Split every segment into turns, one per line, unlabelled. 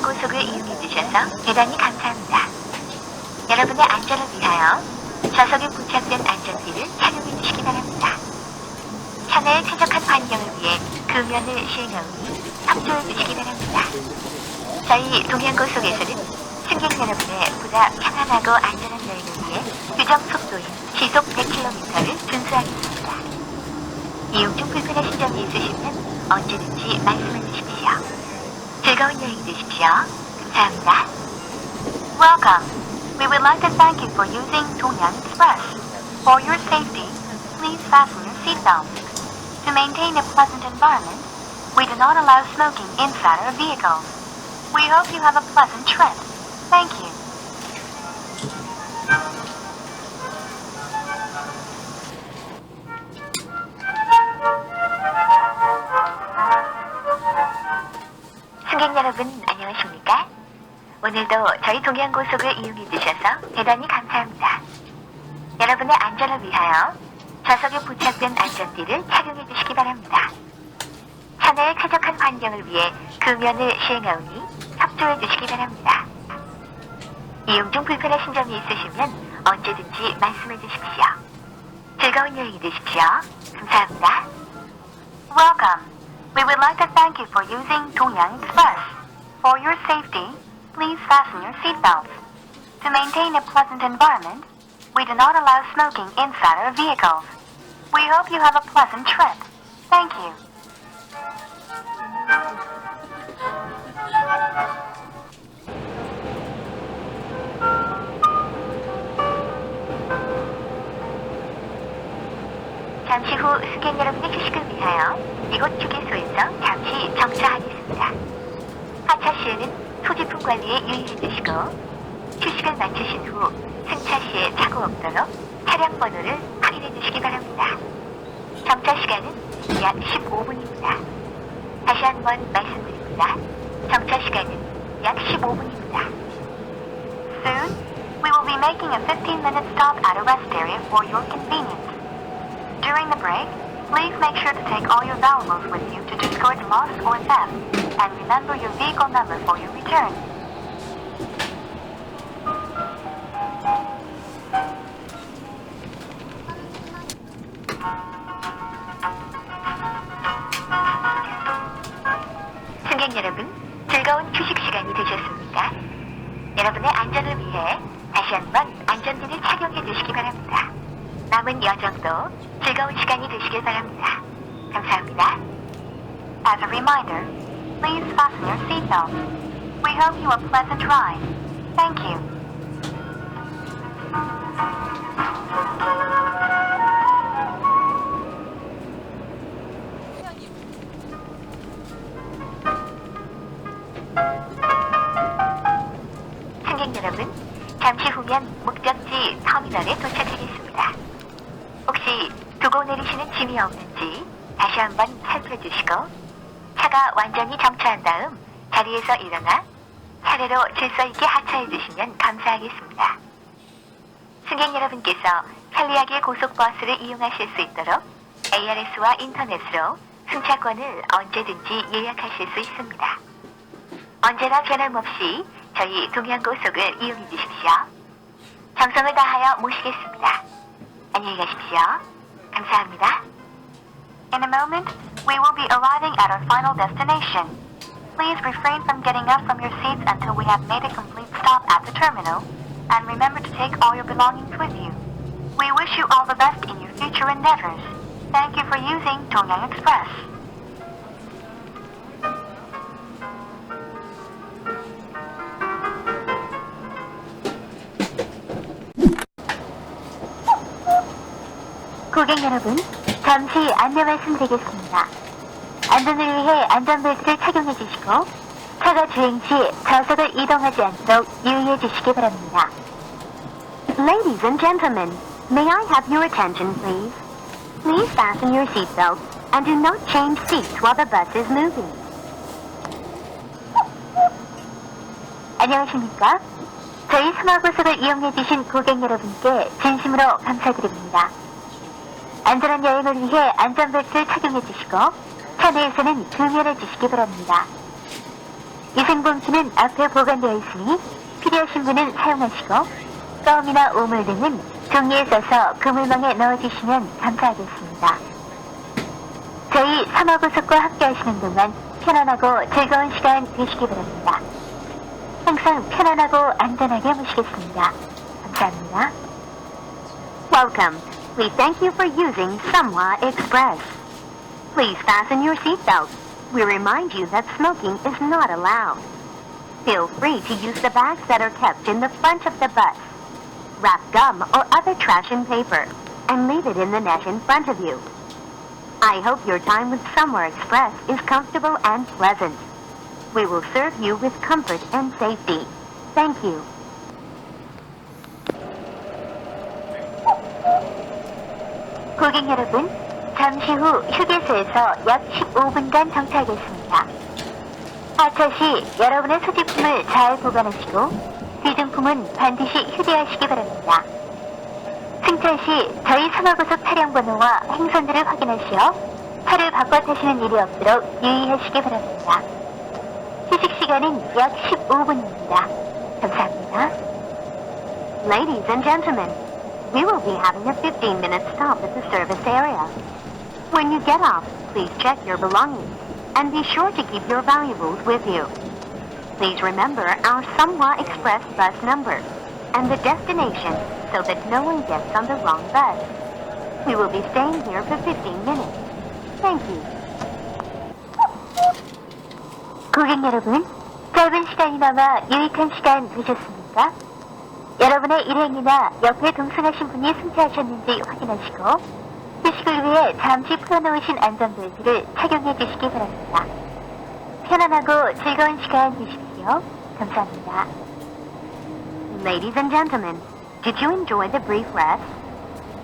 저희 동양고속을 이용해 주셔서 대단히 감사합니다. 여러분의 안전을 위하여 좌석에 부착된 안전띠를 착용해 주시기 바랍니다. 차내의 쾌적한 환경을 위해 금연을 시행하오니 협조해 주시기 바랍니다. 저희 동양고속에서는 승객 여러분의 보다 편안하고 안전한 여행을 위해 규정 속도인 시속 100km를 준수하겠습니다. 이용 중 불편하신 점이 있으시면 언제든지 말씀해 주십시오. 즐거운 여행 되십시오. 감사합니다. Welcome. We would like to thank you for using Dongyang Express. For your safety, please fasten your seatbelts. To maintain a pleasant environment, we do not allow smoking inside our vehicles. We hope you have a pleasant trip. Thank you. 오늘도 저희 동양고속을 이용해 주셔서 대단히 감사합니다. 여러분의 안전을 위하여 좌석에 부착된 안전띠를 착용해 주시기 바랍니다. 차내의 쾌적한 환경을 위해 금연을 시행하오니 협조해 주시기 바랍니다. 이용 중 불편하신 점이 있으시면 언제든지 말씀해 주십시오. 즐거운 여행이 되십시오. 감사합니다. Welcome. We would like to thank you for using Dongyang Express. For your safety, please fasten your seatbelts. To maintain a pleasant environment, we do not allow smoking inside our vehicles. We hope you have a pleasant trip. Thank you. 잠시 후 승객 여러분의 휴식을 위하여 이곳 휴게소에서 잠시 정차하겠습니다. 하차 시에는 소지품 관리에 유의해 주시고 휴식을 마치신 후 승차 시에 사고 없도록 차량 번호를 확인해 주시기 바랍니다. 정차 시간은 약 15분입니다. 다시 한번 말씀드립니다. 정차 시간은 약 15분입니다. Soon, we will be making a 15-minute stop at a rest area for your convenience. During the break, please make sure to take all your valuables with you to discourage loss or theft, and remember your vehicle number for your return. 승객 여러분, 즐거운 휴식 시간이 되셨습니까? 여러분의 안전을 위해 다시 한번 안전띠를 착용해 주시기 바랍니다. 남은 여정도 즐거운 시간이 되시길 바랍니다. 감사합니다. As a reminder, please fasten your seatbelt. We hope you a pleasant ride. Thank you. 승객 여러분, 잠시 후면 목적지 터미널에 도착하겠습니다. 혹시 두고 내리시는 짐이 없는지 다시 한번 살펴주시고 차가 완전히 정 차한 다음 자리에서 일어나 차례로 질서 있게 하차해 주시면 감사하겠습니다. 승객 여러분께서 편리하게 고속버스를 이용하실 수 있도록 ARS와 인터넷으로 승차권을 언제든지 예약하실 수 있습니다. 언제나 변함없이 저희 동양고속을 이용해 주십시오. 정성을 다하여 모시겠습니다. 안녕히 가십시오. 감사합니다. In a moment, we will be arriving at our final destination. Please refrain from getting up from your seats until we have made a complete stop at the terminal, and remember to take all your belongings with you. We wish you all the best in your future endeavors. Thank you for using Dongyang Express. 고객 여러분, 잠시 안내 말씀드리겠습니다. 안전을 위해 안전벨트를 착용해 주시고 차가 주행 시 좌석을 이동하지 않도록 유의해 주시기 바랍니다. Ladies and gentlemen, may I have your attention, please? Please fasten your seatbelt and do not change seats while the bus is moving. 안녕하십니까? 저희 스마고속을 이용해 주신 고객 여러분께 진심으로 감사드립니다. 안전한 여행을 위해 안전벨트를 착용해 주시고 차 내에서는 금연해 주시기 바랍니다.
위생봉투는 앞에 보관되어 있으니 필요하신 분은 사용하시고 껌이나 오물 등은 종이에 써서 그물망에 넣어주시면 감사하겠습니다. 저희 사마고속과 함께 하시는 동안 편안하고 즐거운 시간 되시기 바랍니다. 항상 편안하고 안전하게 모시겠습니다. 감사합니다. Welcome. We thank you for using Samwa Express. Please fasten your seatbelts. We remind you that smoking is not allowed. Feel free to use the bags that are kept in the front of the bus. Wrap gum or other trash in paper and leave it in the net in front of you. I hope your time with Somewhere Express is comfortable and pleasant. We will serve you with comfort and safety. Thank you. Cooking it? 잠시 후 휴게소에서 약 15분간 정차하겠습니다. 하차 시 여러분의 소지품을 잘 보관하시고 귀중품은 반드시 휴대하시기 바랍니다. 승차 시 저희 상하고속 차량 번호와 행선지를 확인하시어 차를 바꿔 타시는 일이 없도록 유의하시기 바랍니다. 휴식 시간은 약 15분입니다. 감사합니다. Ladies and gentlemen, we will be having a 15-minute stop at the service area. When you get off, please check your belongings and be sure to keep your valuables with you. Please remember our Samwa Express bus number and the destination so that no one gets on the wrong bus. We will be staying here for 15 minutes. Thank you. 고객 여러분, 짧은 시간이나마 유익한 시간 되셨습니까? 여러분의 일행이나 옆에 동승하신 분이 승차하셨는지 확인하시고 휴식을 위해 잠시 풀어놓으신 안전벨트를 착용해 주시기 바랍니다. 편안하고 즐거운 시간 되십시오. 감사합니다. Ladies and gentlemen, did you enjoy the brief rest?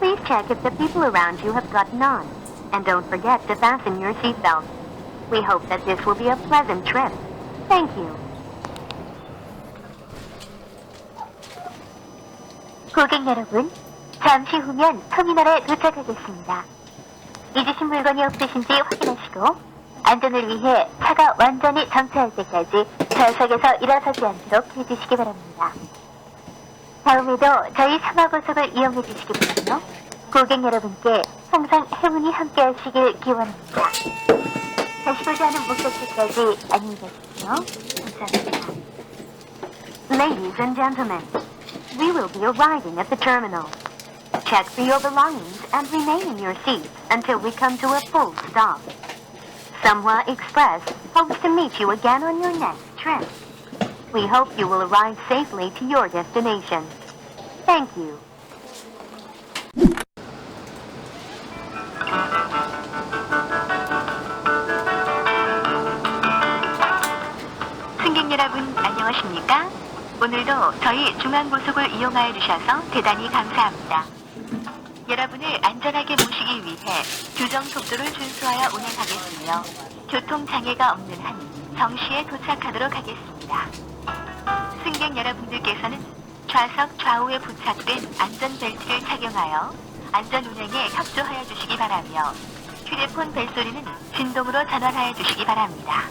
Please check if the people around you have gotten on, and don't forget to fasten your seatbelt. We hope that this will be a pleasant trip. Thank you. 고객 여러분, 잠시 후면 터미널에 도착하겠습니다. 잊으신 물건이 없으신지 확인하시고 안전을 위해 차가 완전히 정차할 때까지 좌석에서 일어서지 않도록 해주시기 바랍니다. 다음에도 저희 사마고속을 이용해 주시기 바라며 고객 여러분께 항상 행운이 함께 하시길 기원합니다. 다시 보지 않은 목적지까지 안녕히 가십시오. 감사합니다. Ladies and gentlemen, we will be arriving at the terminal. Check for your belongings and remain in your seats until we come to a full stop. Samwa Express hopes to meet you again on your next trip. We hope you will arrive safely to your destination. Thank you. 승객 여러분 안녕하십니까? 오늘도 저희 중앙고속을 이용하여 주셔서 대단히 감사합니다. 여러분을 안전하게 모시기 위해 규정 속도를 준수하여 운행하겠으며 교통 장애가 없는 한 정시에 도착하도록 하겠습니다. 승객 여러분들께서는 좌석 좌우에 부착된 안전벨트를 착용하여 안전 운행에 협조하여 주시기 바라며 휴대폰 벨소리는 진동으로 전환하여 주시기 바랍니다.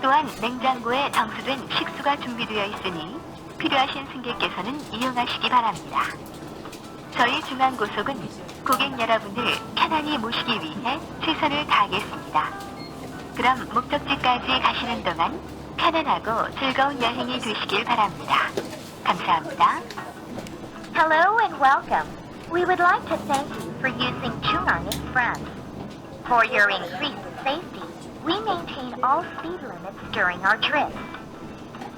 또한 냉장고에 정수된 식수가 준비되어 있으니 필요하신 승객께서는 이용하시기 바랍니다. 저희 중앙고속은 고객 여러분을 편안히 모시기 위해 최선을 다하겠습니다. 그럼 목적지까지 가시는 동안 편안하고 즐거운 여행이 되시길 바랍니다. 감사합니다. Hello and welcome. We would like to thank you for using Chungang Express. For your increased safety, we maintain all speed limits during our trips.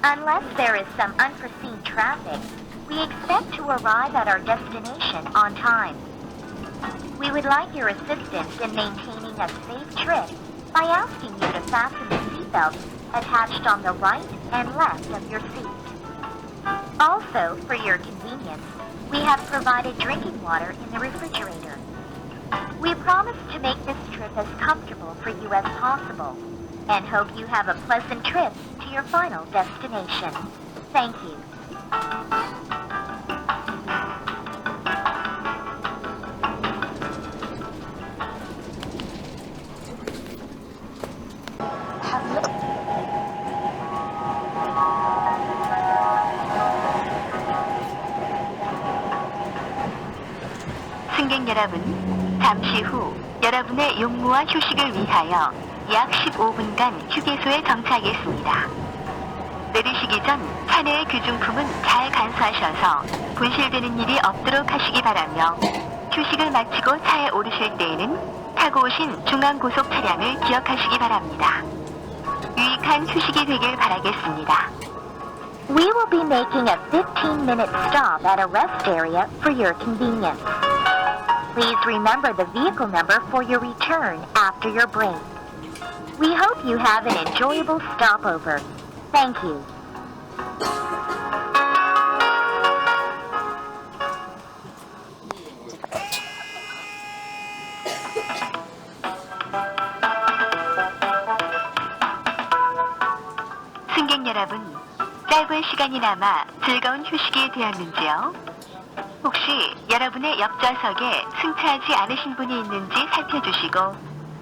Unless there is some unforeseen traffic, we expect to arrive at our destination on time. We would like your assistance in maintaining a safe trip by asking you to fasten the seatbelt attached on the right and left of your seat. Also, for your convenience, we have provided drinking water in the refrigerator. We promise to make this trip as comfortable for you as possible and hope you have a pleasant trip to your final destination. Thank you.
여러분, 잠시 후 여러분의 용무와 휴식을 위하여 약 15분간 휴게소에 정차하겠습니다. 내리시기 전 차내의 귀중품은 잘 간수하셔서 분실되는 일이 없도록 하시기 바라며 휴식을 마치고 차에 오르실 때에는 타고 오신 중앙고속 차량을 기억하시기 바랍니다. 유익한 휴식이 되길 바라겠습니다.
We will be making a 15 minute stop at a rest area for your convenience. Please remember the vehicle number for your return after your break. We hope you have an enjoyable stopover. Thank you.
승객 여러분, 짧은 시간이 남아 즐거운 휴식이 되었는지요? 혹시 여러분의 옆좌석에 승차하지 않으신 분이 있는지 살펴주시고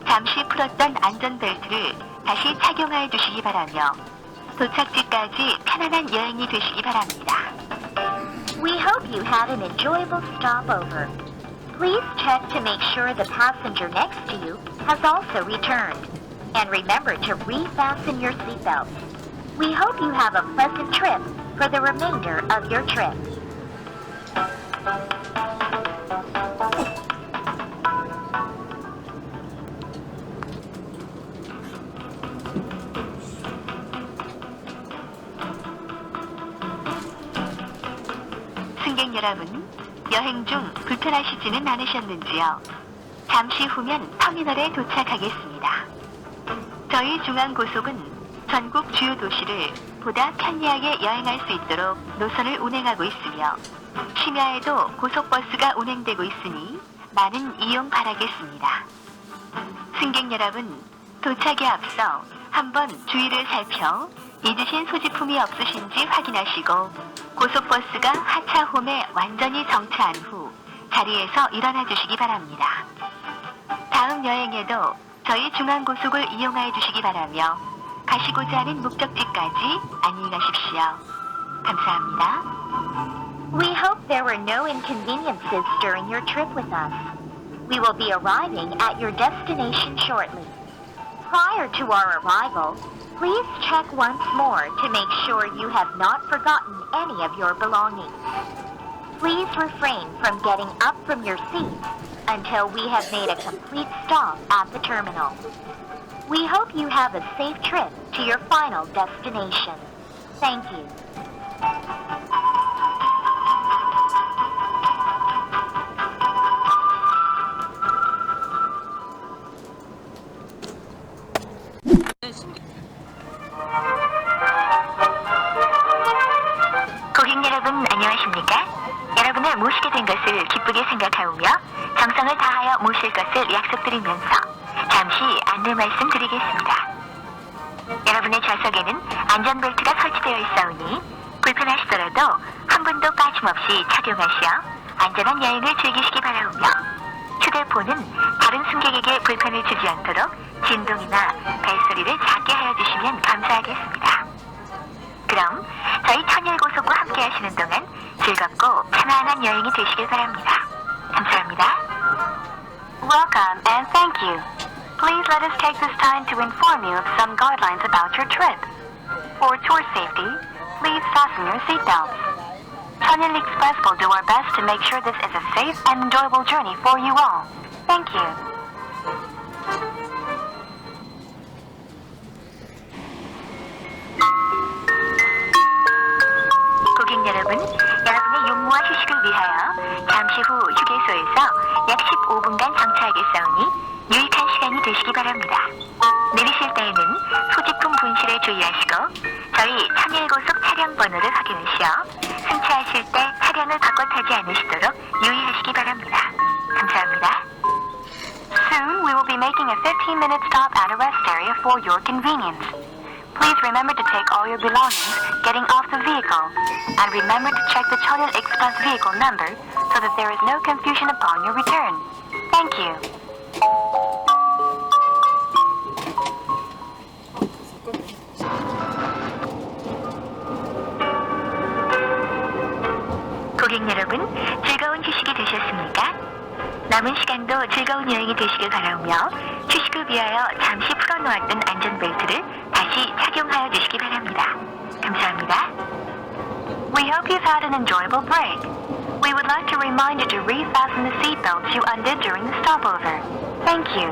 잠시 풀었던 안전벨트를 다시 착용하여 주시기 바라며 도착지까지 편안한 여행이 되시기 바랍니다.
We hope you had an enjoyable stopover. Please check to make sure the passenger next to you has also returned. And remember to refasten your seatbelt. We hope you have a pleasant trip for the remainder of your trip.
승객 여러분, 여행 중 불편하시지는 않으셨는지요? 잠시 후면 터미널에 도착하겠습니다. 저희 중앙고속은 전국 주요 도시를 보다 편리하게 여행할 수 있도록 노선을 운행하고 있으며 심야에도 고속버스가 운행되고 있으니 많은 이용 바라겠습니다. 승객 여러분, 도착에 앞서 한번 주위를 살펴 잊으신 소지품이 없으신지 확인하시고 고속버스가 하차홈에 완전히 정차한 후 자리에서 일어나 주시기 바랍니다. 다음 여행에도 저희 중앙고속을 이용하여 주시기 바라며 가시고자 하는 목적지까지 안녕히 가십시오. 감사합니다.
We hope there were no inconveniences during your trip with us. We will be arriving at your destination shortly. Prior to our arrival, please check once more to make sure you have not forgotten any of your belongings. Please refrain from getting up from your seat until we have made a complete stop at the terminal. We hope you have a safe trip to your final destination. Thank you.
안녕하십니까? 여러분을 모시게 된 것을 기쁘게 생각하오며 정성을 다하여 모실 것을 약속드리면서 잠시 안내 말씀드리겠습니다. 여러분의 좌석에는 안전벨트가 설치되어 있사오니 불편하시더라도 한 분도 빠짐없이 착용하시어 안전한 여행을 즐기시기 바라오며 휴대폰은 다른 승객에게 불편을 주지 않도록 진동이나 벨소리를 작게 하여 주시면 감사하겠습니다. 그럼 저희 천일고속과 함께 하시는 동안 즐겁고 편안한 여행이 되시길 바랍니다. 감사합니다. Welcome and thank you. Please let us take this time to inform you of some guidelines about your trip. For tour safety, please fasten your seatbelts. Channel Express will do our best to make sure this is a safe and enjoyable journey for you all. Thank you. 위하여 잠시 후 휴게소에서 약 15분간 정차하겠사오니 유익한 시간이 되시기 바랍니다. 내리실 때에는 소지품 분실에 주의하시고 저희 천일고속 차량 번호를 확인하시어 승차하실 때 차량을 바꿔 타지 않으시도록 유의하시기 바랍니다. 감사합니다. Soon we will be making a 15-minute stop at a rest area for your convenience. Please remember to take all your belongings getting off the vehicle, and remember to check the Chonil Express vehicle number so that there is no confusion upon your return. Thank you. 고객 여러분, 즐거운 휴식이 되셨습니까?
남은 시간도 즐거운 여행이 되시길 바라며 휴식을 위하여 잠시 풀어놓았던 안전벨트를 다시 착용하여 주시기 바랍니다. 감사합니다. We hope you've had an enjoyable break. We would like to remind you to refasten the seatbelts you undid during the stopover. Thank you.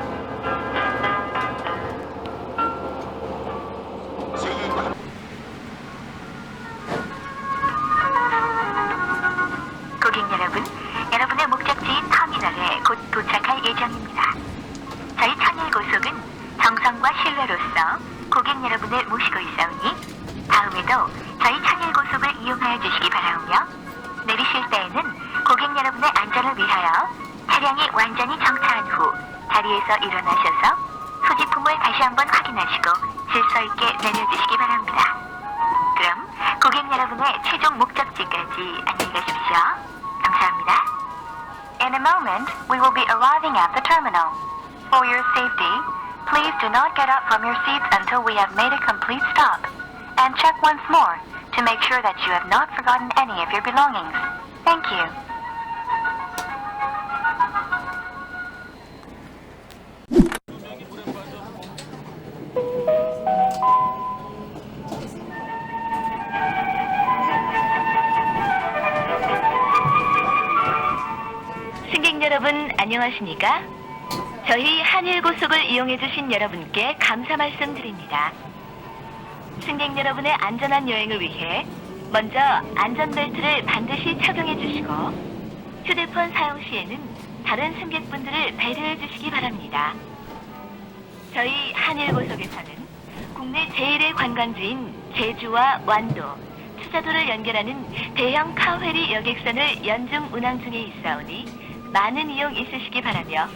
고객 여러분, 여러분의 목적지인 터미널에 곧 도착할 예정입니다. 저희 천일 고속은 정성과 신뢰로서 고객 여러분을 모시고 있사오니 다음에도 저희 천일 고속을 이용하여 주시기 바라오며 내리실 때에는 고객 여러분의 안전을 위하여 차량이 완전히 정차한 후 자리에서 일어나셔서 소지품을 다시 한번 확인하시고 질서 있게 내려주시기 바랍니다. 그럼 고객 여러분의 최종 목적지까지 안녕히 가십시오. 감사합니다. In a moment, we will be arriving at the terminal. For your safety, please do not get up from your seats until we have made a complete stop. And check once more to make sure that you have not forgotten any of your belongings. Thank you. 승객 여러분 안녕하십니까? 저희 한일고속을 이용해주신 여러분께 감사 말씀드립니다. 승객 여러분의 안전한 여행을 위해 먼저 안전벨트를 반드시 착용해 주시고 휴대폰 사용 시에는 다른 승객분들을 배려해 주시기 바랍니다. 저희 한일고속에서는 국내 제1의 관광지인 제주와 완도, 투자도를 연결하는 대형 카회리 여객선을 연중 운항 중에 있사오니 많은 이용 있으시기 바라며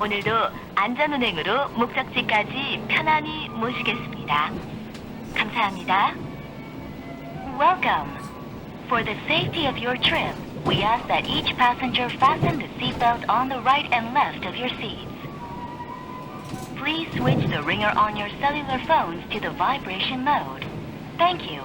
오늘도 안전운행으로 목적지까지 편안히 모시겠습니다. 감사합니다. Welcome. For the safety of your trip, we ask that each passenger fasten the seatbelt on the right and left of your seats. Please switch the ringer on your cellular phones to the vibration mode. Thank you.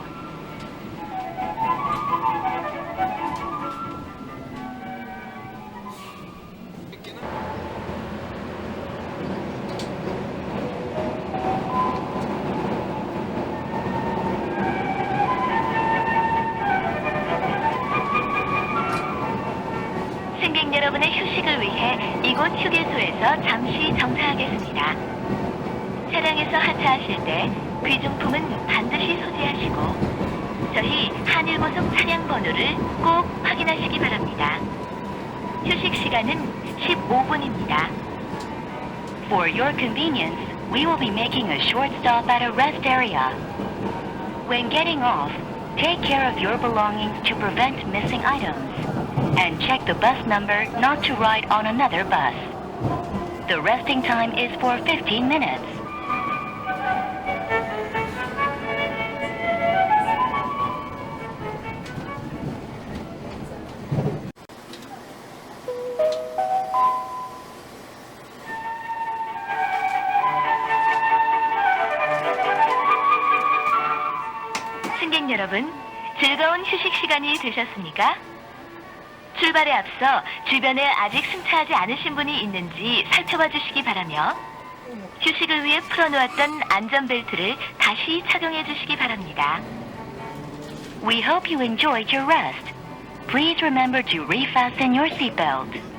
휴식 시간은 15분입니다.
For your convenience, we will be making a short stop at a rest area. When getting off, take care of your belongings to prevent missing items. And check the bus number not to ride on another bus. The resting time is for 15 minutes.
시간이 되셨습니까? 출발에 앞서 주변에 아직 승차하지 않으신 분이 있는지 살펴봐 주시기 바라며 휴식을 위해 풀어놓았던 안전벨트를 다시 착용해 주시기 바랍니다.
We hope you enjoyed your rest. Please remember to refasten your seatbelt.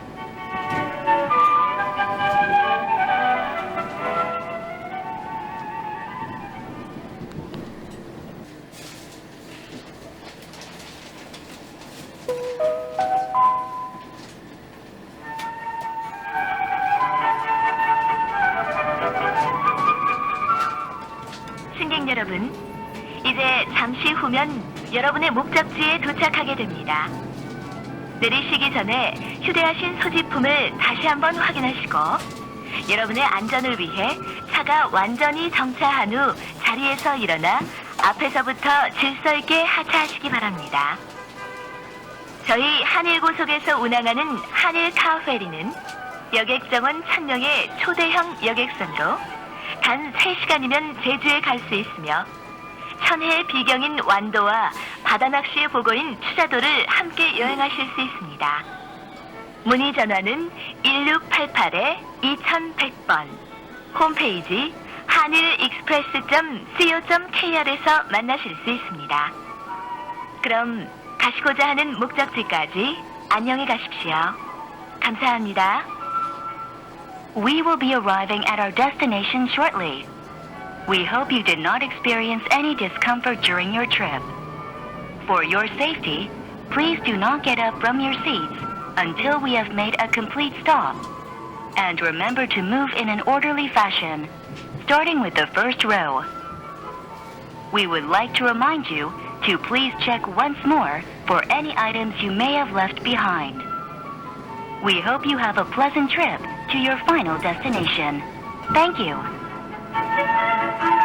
이제 잠시 후면 여러분의 목적지에 도착하게 됩니다. 내리시기 전에 휴대하신 소지품을 다시 한번 확인하시고 여러분의 안전을 위해 차가 완전히 정차한 후 자리에서 일어나 앞에서부터 질서 있게 하차하시기 바랍니다. 저희 한일고속에서 운항하는 한일 카페리는 여객 정원 1000명의 초대형 여객선으로 단 3시간이면 제주에 갈 수 있으며 천혜의 비경인 완도와 바다 낚시의 보고인 추자도를 함께 여행하실 수 있습니다.
문의 전화는 1688-2100번. 홈페이지 하늘익스프레스.co.kr에서 만나실 수 있습니다. 그럼 가시고자 하는 목적지까지 안녕히 가십시오. 감사합니다. We will be arriving at our destination shortly. We hope you did not experience any discomfort during your trip. For your safety, please do not get up from your seats until we have made a complete stop. And remember to move in an orderly fashion, starting with the first row. We would like to remind you to please check once more for any items you may have left behind. We hope you have a pleasant trip to your final destination. Thank you. Thank you.